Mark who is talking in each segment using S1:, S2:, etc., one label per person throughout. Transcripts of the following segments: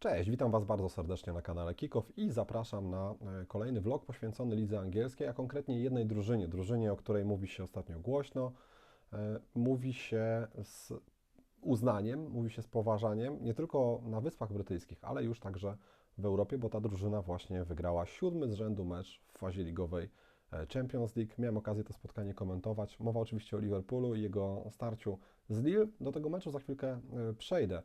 S1: Cześć, witam Was bardzo serdecznie na kanale Kickoff i zapraszam na e, kolejny vlog poświęcony lidze angielskiej, a konkretnie jednej drużynie, drużynie, o której mówi się ostatnio głośno, e, mówi się z uznaniem, mówi się z poważaniem, nie tylko na Wyspach Brytyjskich, ale już także w Europie, bo ta drużyna właśnie wygrała siódmy z rzędu mecz w fazie ligowej e, Champions League. Miałem okazję to spotkanie komentować. Mowa oczywiście o Liverpoolu i jego starciu z Lille. Do tego meczu za chwilkę przejdę.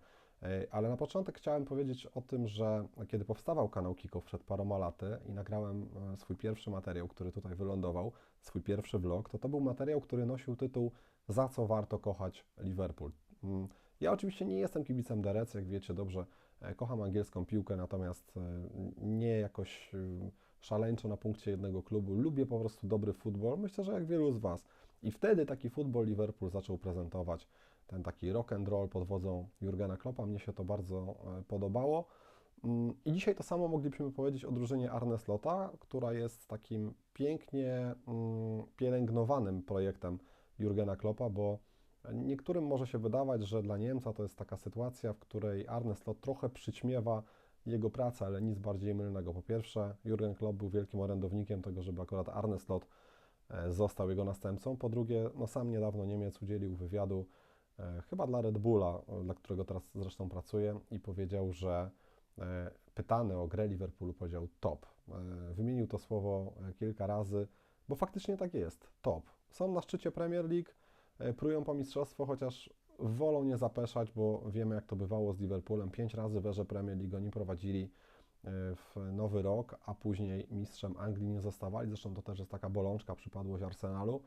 S1: Ale na początek chciałem powiedzieć o tym, że kiedy powstawał kanał Kiko przed paroma laty i nagrałem e, swój pierwszy materiał, który tutaj wylądował, swój pierwszy vlog, to to był materiał, który nosił tytuł Za co warto kochać Liverpool. Mm, ja oczywiście nie jestem kibicem Derec, jak wiecie dobrze, e, kocham angielską piłkę, natomiast e, nie jakoś szaleńczo na punkcie jednego klubu. Lubię po prostu dobry futbol, myślę, że jak wielu z Was. I wtedy taki futbol Liverpool zaczął prezentować ten taki rock and roll pod wodzą Jurgena Kloppa. Mnie się to bardzo e, podobało. Mm, I dzisiaj to samo moglibyśmy powiedzieć o drużynie Arne Slota, która jest takim pięknie mm, pielęgnowanym projektem Jurgena Kloppa, bo niektórym może się wydawać, że dla Niemca to jest taka sytuacja, w której Arne Slot trochę przyćmiewa jego pracę, ale nic bardziej mylnego. Po pierwsze, Jurgen Klopp był wielkim orędownikiem tego, żeby akurat Arne Slot e, został jego następcą. Po drugie, no sam niedawno Niemiec udzielił wywiadu chyba dla Red Bulla, dla którego teraz zresztą pracuję, i powiedział, że e, pytany o grę Liverpoolu powiedział top. E, wymienił to słowo kilka razy, bo faktycznie tak jest, top. Są na szczycie Premier League, prują po mistrzostwo, chociaż wolą nie zapeszać, bo wiemy jak to bywało z Liverpoolem. Pięć razy w Premier League oni prowadzili w nowy rok, a później mistrzem Anglii nie zostawali. Zresztą to też jest taka bolączka, przypadłość Arsenalu.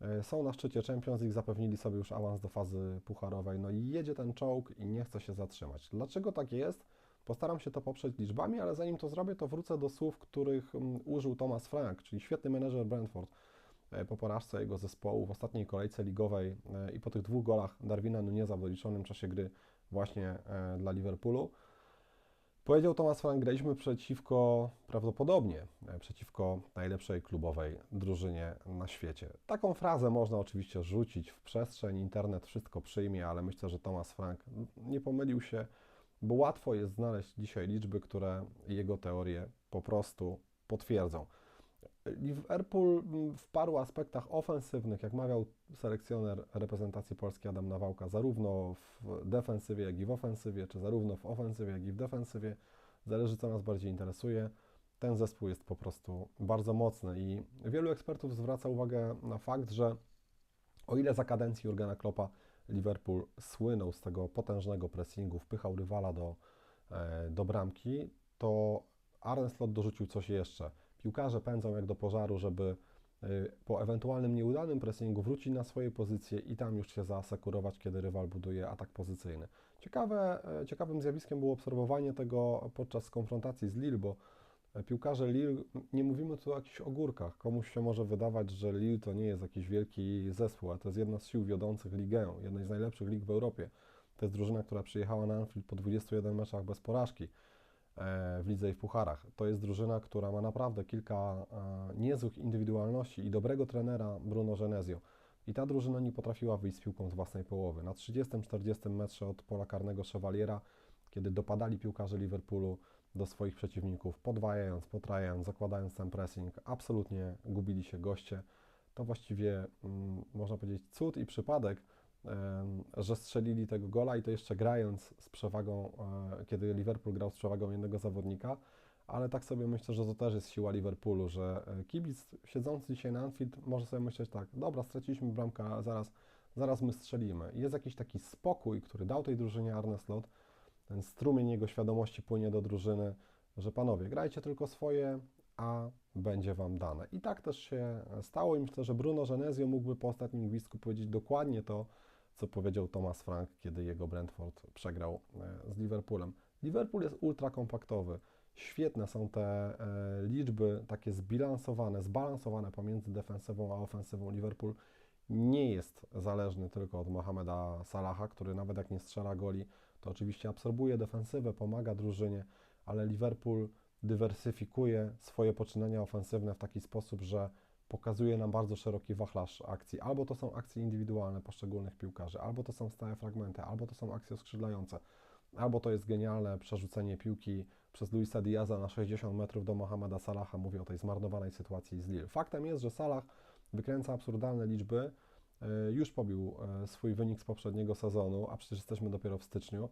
S1: E, są na szczycie Champions League, zapewnili sobie już awans do fazy pucharowej, no i jedzie ten czołg i nie chce się zatrzymać. Dlaczego tak jest? Postaram się to poprzeć liczbami, ale zanim to zrobię, to wrócę do słów, których mm, użył Thomas Frank, czyli świetny menedżer Brentford e, po porażce jego zespołu w ostatniej kolejce ligowej e, i po tych dwóch golach Darwina Nuneza w doliczonym czasie gry właśnie dla Liverpoolu. Powiedział Thomas Frank, graliśmy przeciwko, prawdopodobnie, e, przeciwko najlepszej klubowej drużynie na świecie. Taką frazę można oczywiście rzucić w przestrzeń, internet wszystko przyjmie, ale myślę, że Thomas Frank nie pomylił się, bo łatwo jest znaleźć dzisiaj liczby, które jego teorie po prostu potwierdzą. Liverpool w paru aspektach ofensywnych, jak mawiał selekcjoner reprezentacji Polski Adam Nawałka, zarówno w defensywie, jak i w ofensywie, czy zarówno w ofensywie, jak i w defensywie, zależy co nas bardziej interesuje. Ten zespół jest po prostu bardzo mocny i wielu ekspertów zwraca uwagę na fakt, że o ile za kadencji Jurgena Kloppa Liverpool słynął z tego potężnego pressingu, wpychał rywala do, e, do bramki, to Arne Slot dorzucił coś jeszcze – Piłkarze pędzą jak do pożaru, żeby y, po ewentualnym nieudanym pressingu wrócić na swoje pozycje i tam już się zaasekurować, kiedy rywal buduje atak pozycyjny. Ciekawe, e, ciekawym zjawiskiem było obserwowanie tego podczas konfrontacji z Lille, bo e, piłkarze Lille, nie mówimy tu o jakichś ogórkach. Komuś się może wydawać, że Lille to nie jest jakiś wielki zespół, a to jest jedna z sił wiodących ligę, jednej z najlepszych lig w Europie. To jest drużyna, która przyjechała na Anfield po 21 meczach bez porażki. E, w lidze i w pucharach. To jest drużyna, która ma naprawdę kilka e, niezłych indywidualności i dobrego trenera Bruno Genesio. I ta drużyna nie potrafiła wyjść z piłką z własnej połowy. Na 30-40 metrze od pola karnego Chevaliera, kiedy dopadali piłkarze Liverpoolu do swoich przeciwników, podwajając, potrajając, zakładając ten pressing, absolutnie gubili się goście. To właściwie, mm, można powiedzieć, cud i przypadek, że strzelili tego gola i to jeszcze grając z przewagą, e, kiedy Liverpool grał z przewagą jednego zawodnika, ale tak sobie myślę, że to też jest siła Liverpoolu, że e, kibic siedzący dzisiaj na Anfield może sobie myśleć tak, dobra, straciliśmy bramkę, zaraz, zaraz my strzelimy. I jest jakiś taki spokój, który dał tej drużynie Arne Slot, ten strumień jego świadomości płynie do drużyny, że panowie, grajcie tylko swoje, a będzie Wam dane. I tak też się stało i myślę, że Bruno Genesio mógłby po ostatnim gwizdku powiedzieć dokładnie to, co powiedział Thomas Frank, kiedy jego Brentford przegrał e, z Liverpoolem. Liverpool jest ultra kompaktowy. Świetne są te e, liczby, takie zbilansowane, zbalansowane pomiędzy defensywą a ofensywą. Liverpool nie jest zależny tylko od Mohameda Salaha, który nawet jak nie strzela goli, to oczywiście absorbuje defensywę, pomaga drużynie, ale Liverpool dywersyfikuje swoje poczynania ofensywne w taki sposób, że pokazuje nam bardzo szeroki wachlarz akcji. Albo to są akcje indywidualne poszczególnych piłkarzy, albo to są stałe fragmenty, albo to są akcje skrzydlające. albo to jest genialne przerzucenie piłki przez Luisa Diaza na 60 metrów do Mohameda Salaha, mówię o tej zmarnowanej sytuacji z Lille. Faktem jest, że Salah wykręca absurdalne liczby, e, już pobił e, swój wynik z poprzedniego sezonu, a przecież jesteśmy dopiero w styczniu.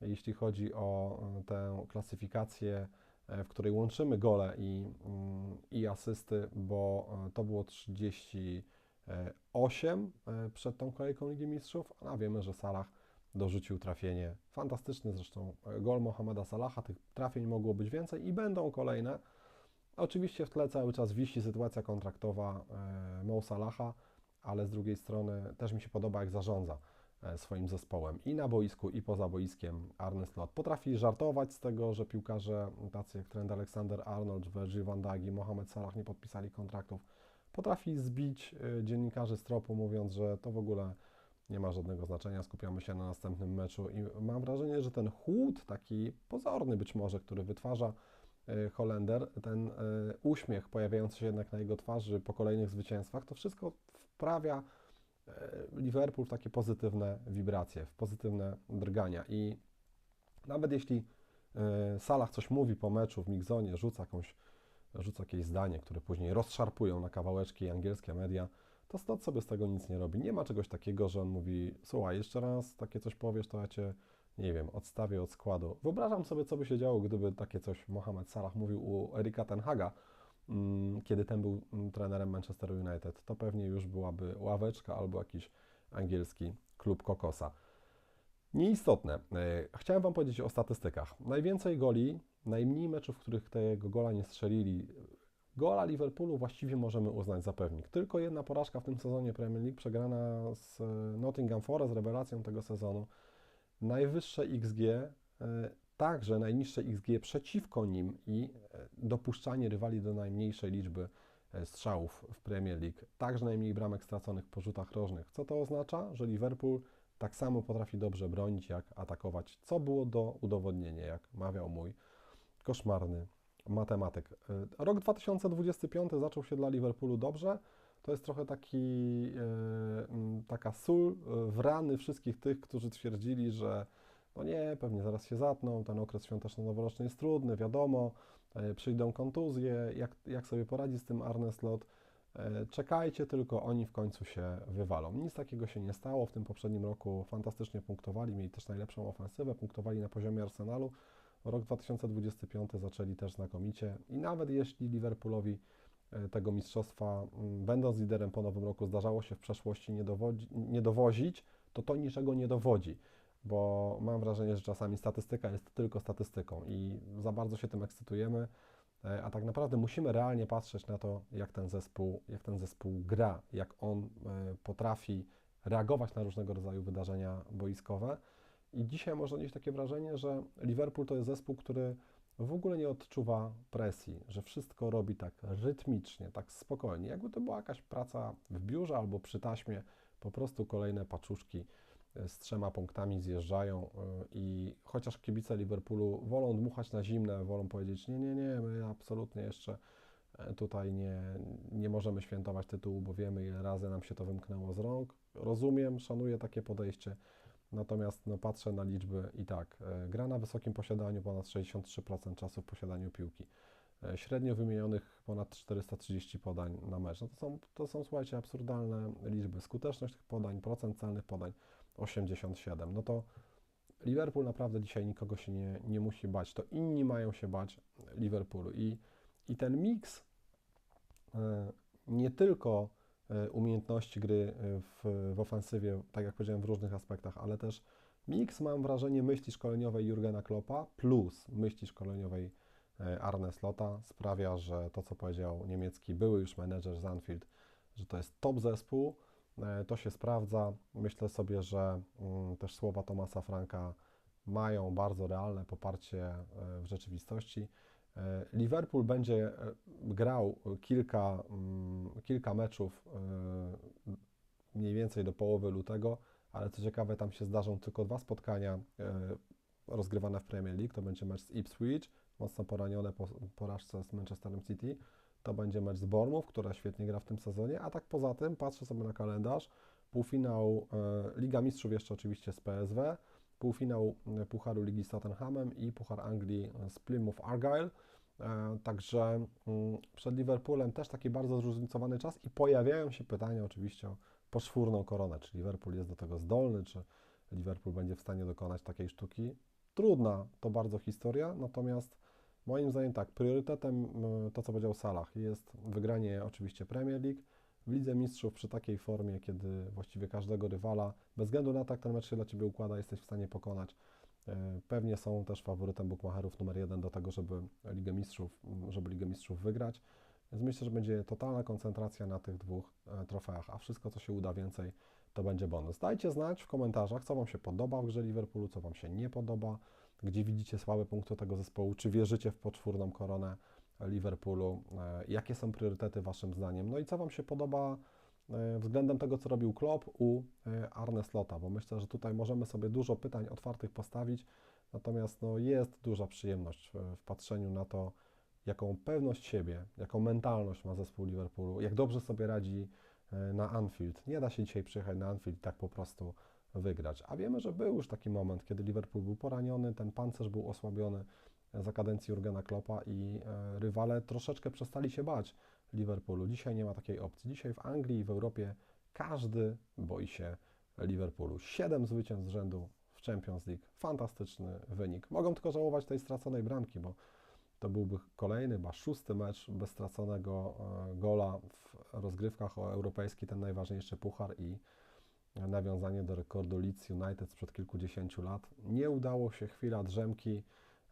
S1: Jeśli chodzi o e, tę klasyfikację, w której łączymy gole i, mm, i asysty, bo to było 38 przed tą kolejką Ligi Mistrzów, a wiemy, że Salah dorzucił trafienie. Fantastyczny zresztą gol Mohameda Salaha, tych trafień mogło być więcej i będą kolejne. Oczywiście w tle cały czas wisi sytuacja kontraktowa e, Mo Salaha, ale z drugiej strony też mi się podoba, jak zarządza e, swoim zespołem i na boisku, i poza boiskiem Arne Slot. Potrafi żartować z tego, że piłkarze tacy jak Trent Alexander-Arnold, Virgil van Dijk i Mohamed Salah nie podpisali kontraktów. Potrafi zbić e, dziennikarzy z tropu, mówiąc, że to w ogóle nie ma żadnego znaczenia, skupiamy się na następnym meczu i mam wrażenie, że ten chłód, taki pozorny być może, który wytwarza e, Holender, ten e, uśmiech pojawiający się jednak na jego twarzy po kolejnych zwycięstwach, to wszystko wprawia e, Liverpool w takie pozytywne wibracje, w pozytywne drgania i nawet jeśli Salah coś mówi po meczu w Migzonie, rzuca, jakąś, rzuca jakieś zdanie, które później rozszarpują na kawałeczki angielskie media, to Stot sobie z tego nic nie robi. Nie ma czegoś takiego, że on mówi, słuchaj, jeszcze raz takie coś powiesz, to ja cię, nie wiem, odstawię od składu. Wyobrażam sobie, co by się działo, gdyby takie coś Mohamed Salah mówił u Erika Tenhaga, kiedy ten był mm, trenerem Manchester United. To pewnie już byłaby ławeczka albo jakiś angielski klub kokosa. Nieistotne. E, chciałem Wam powiedzieć o statystykach. Najwięcej goli, najmniej meczów, w których tego gola nie strzelili Gola Liverpoolu właściwie możemy uznać za pewnik. Tylko jedna porażka w tym sezonie Premier League, przegrana z e, Nottingham Forest, rewelacją tego sezonu. Najwyższe XG, e, także najniższe XG przeciwko nim i e, dopuszczanie rywali do najmniejszej liczby strzałów w Premier League. Także najmniej bramek straconych po rzutach rożnych. Co to oznacza? Że Liverpool tak samo potrafi dobrze bronić, jak atakować, co było do udowodnienia, jak mawiał mój koszmarny matematyk. E, rok 2025 zaczął się dla Liverpoolu dobrze. To jest trochę taki, e, taka sól w rany wszystkich tych, którzy twierdzili, że no nie, pewnie zaraz się zatną, ten okres świąteczno-noworoczny jest trudny, wiadomo, e, przyjdą kontuzje, jak, jak sobie poradzi z tym Arne Slot. Czekajcie tylko, oni w końcu się wywalą. Nic takiego się nie stało. W tym poprzednim roku fantastycznie punktowali, mieli też najlepszą ofensywę, punktowali na poziomie Arsenalu. Rok 2025 zaczęli też znakomicie i nawet jeśli Liverpoolowi e, tego mistrzostwa, mm, będąc liderem po nowym roku, zdarzało się w przeszłości nie, dowodzi, nie dowozić, to to niczego nie dowodzi, bo mam wrażenie, że czasami statystyka jest tylko statystyką i za bardzo się tym ekscytujemy, e, a tak naprawdę musimy realnie patrzeć na to, jak ten zespół, jak ten zespół gra, jak on e, potrafi reagować na różnego rodzaju wydarzenia boiskowe. I dzisiaj można odnieść takie wrażenie, że Liverpool to jest zespół, który w ogóle nie odczuwa presji, że wszystko robi tak rytmicznie, tak spokojnie, jakby to była jakaś praca w biurze albo przy taśmie, po prostu kolejne paczuszki z trzema punktami zjeżdżają e, i chociaż kibice Liverpoolu wolą dmuchać na zimne, wolą powiedzieć nie, nie, nie, my absolutnie jeszcze e, tutaj nie, nie możemy świętować tytułu, bo wiemy ile razy nam się to wymknęło z rąk. Rozumiem, szanuję takie podejście, Natomiast no, patrzę na liczby i tak, e, gra na wysokim posiadaniu ponad 63% czasu w posiadaniu piłki. Średnio wymienionych ponad 430 podań na mecz. No to, są, to są, słuchajcie, absurdalne liczby. Skuteczność tych podań, procent celnych podań 87. No to Liverpool naprawdę dzisiaj nikogo się nie, nie musi bać. To inni mają się bać Liverpoolu. I, i ten miks e, nie tylko E, umiejętności gry e, w, w ofensywie, tak jak powiedziałem, w różnych aspektach, ale też miks, mam wrażenie, myśli szkoleniowej Jurgena Kloppa plus myśli szkoleniowej Arne Slota sprawia, że to, co powiedział niemiecki były już menedżer z Anfield, że to jest top zespół, to się sprawdza. Myślę sobie, że mm, też słowa Tomasa Franka mają bardzo realne poparcie w rzeczywistości. E, Liverpool będzie e, grał kilka, mm, kilka meczów e, mniej więcej do połowy lutego, ale co ciekawe, tam się zdarzą tylko dwa spotkania rozgrywane w Premier League. To będzie mecz z Ipswich, mocno poranione po porażce z Manchesterem City. To będzie mecz z Bournemouth, która świetnie gra w tym sezonie, a tak poza tym patrzę sobie na kalendarz. Półfinał Liga Mistrzów jeszcze oczywiście z PSW, półfinał e, Pucharu Ligi z Tottenhamem i Puchar Anglii z Plymouth Argyle. E, Także mm, przed Liverpoolem też taki bardzo zróżnicowany czas i pojawiają się pytania oczywiście o poczwórną koronę, czy Liverpool jest do tego zdolny, czy Liverpool będzie w stanie dokonać takiej sztuki. Trudna to bardzo historia, natomiast moim zdaniem tak, priorytetem y, to, co powiedział Salah, jest wygranie oczywiście Premier League. W Lidze Mistrzów przy takiej formie, kiedy właściwie każdego rywala, bez względu na to, jak ten mecz się dla Ciebie układa, jesteś w stanie pokonać. Y, Pewnie są też faworytem bukmacherów numer jeden do tego, żeby Ligę Mistrzów, żeby Ligę Mistrzów wygrać. Więc myślę, że będzie totalna koncentracja na tych dwóch e, trofeach, a wszystko, co się uda więcej, to będzie bonus. Dajcie znać w komentarzach, co Wam się podoba w grze Liverpoolu, co Wam się nie podoba, gdzie widzicie słabe punkty tego zespołu, czy wierzycie w poczwórną koronę Liverpoolu, e, jakie są priorytety Waszym zdaniem, no i co Wam się podoba e, względem tego, co robił Klopp u e, Arne Slota, bo myślę, że tutaj możemy sobie dużo pytań otwartych postawić, natomiast no, jest duża przyjemność w, patrzeniu na to, jaką pewność siebie, jaką mentalność ma zespół Liverpoolu, jak dobrze sobie radzi na Anfield. Nie da się dzisiaj przyjechać na Anfield tak po prostu wygrać. A wiemy, że był już taki moment, kiedy Liverpool był poraniony, ten pancerz był osłabiony e, za kadencji Jurgena Kloppa i e, rywale troszeczkę przestali się bać Liverpoolu. Dzisiaj nie ma takiej opcji. Dzisiaj w Anglii i w Europie każdy boi się Liverpoolu. Siedem zwycięstw z rzędu w Champions League. Fantastyczny wynik. Mogą tylko żałować tej straconej bramki, bo to byłby kolejny, chyba szósty mecz bez straconego e, gola w rozgrywkach o europejski, ten najważniejszy puchar i nawiązanie do rekordu Leeds United sprzed kilkudziesięciu lat. Nie udało się, chwila drzemki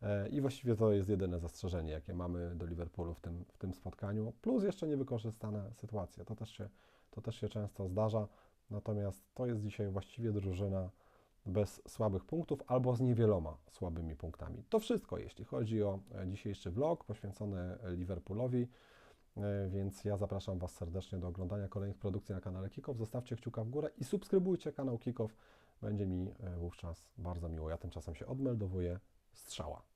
S1: e, i właściwie to jest jedyne zastrzeżenie, jakie mamy do Liverpoolu w tym, w tym spotkaniu, plus jeszcze niewykorzystane sytuacje. To też, się, to też się często zdarza, natomiast to jest dzisiaj właściwie drużyna bez słabych punktów albo z niewieloma słabymi punktami. To wszystko, jeśli chodzi o e, dzisiejszy vlog poświęcony Liverpoolowi. E, Więc ja zapraszam Was serdecznie do oglądania kolejnych produkcji na kanale Kikow. Zostawcie kciuka w górę i subskrybujcie kanał Kikow. Będzie mi e, wówczas bardzo miło. Ja tymczasem się odmeldowuję. Strzała.